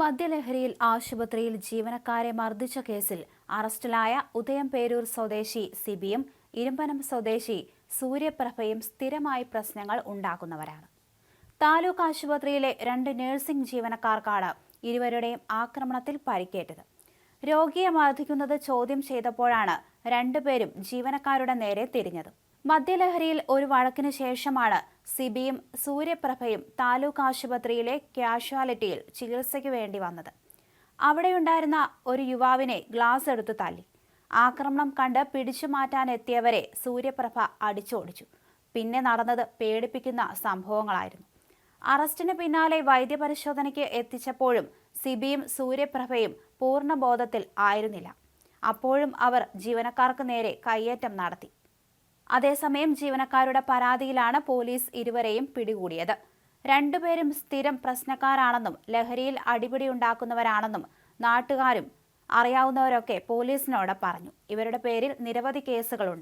മദ്യലഹരിയിൽ ആശുപത്രിയിൽ ജീവനക്കാരെ മർദ്ദിച്ച കേസിൽ അറസ്റ്റിലായ ഉദയം പേരൂർ സ്വദേശി സിബിയും ഇരുമ്പനം സ്വദേശി സൂര്യപ്രഭയും സ്ഥിരമായി പ്രശ്നങ്ങൾ ഉണ്ടാക്കുന്നവരാണ്. താലൂക്ക് ആശുപത്രിയിലെ രണ്ട് നഴ്സിംഗ് ജീവനക്കാർക്കാണ് ഇരുവരുടെയും ആക്രമണത്തിൽ പരിക്കേറ്റത്. രോഗിയെ മർദ്ദിക്കുന്നത് ചോദ്യം ചെയ്തപ്പോഴാണ് രണ്ടുപേരും ജീവനക്കാരുടെ നേരെ തിരിഞ്ഞത്. മദ്യലഹരിയിൽ ഒരു വഴക്കിനു ശേഷമാണ് സിബിയും സൂര്യപ്രഭയും താലൂക്ക് ആശുപത്രിയിലെ കാഷ്വാലിറ്റിയിൽ ചികിത്സയ്ക്ക് വേണ്ടി വന്നത്. അവിടെയുണ്ടായിരുന്ന ഒരു യുവാവിനെ ഗ്ലാസ് എടുത്തു തല്ലി ആക്രമണം കണ്ട് പിടിച്ചു മാറ്റാനെത്തിയവരെ സൂര്യപ്രഭ അടിച്ചോടിച്ചു. പിന്നെ നടന്നത് പേടിപ്പിക്കുന്ന സംഭവങ്ങളായിരുന്നു. അറസ്റ്റിന് പിന്നാലെ വൈദ്യപരിശോധനയ്ക്ക് എത്തിച്ചപ്പോഴും സിബിയും സൂര്യപ്രഭയും പൂർണബോധത്തിൽ ആയിരുന്നില്ല. അപ്പോഴും അവർ ജീവനക്കാർക്ക് നേരെ കയ്യേറ്റം നടത്തി. അതേസമയം ജീവനക്കാരുടെ പരാതിയിലാണ് പോലീസ് ഇരുവരെയും പിടികൂടിയത്. രണ്ടുപേരും സ്ഥിരം പ്രശ്നക്കാരാണെന്നും ലഹരിയിൽ അടിപിടി ഉണ്ടാക്കുന്നവരാണെന്നും നാട്ടുകാരും അറിയാവുന്നവരൊക്കെ പോലീസിനോട് പറഞ്ഞു. ഇവരുടെ പേരിൽ നിരവധി കേസുകളുണ്ട്.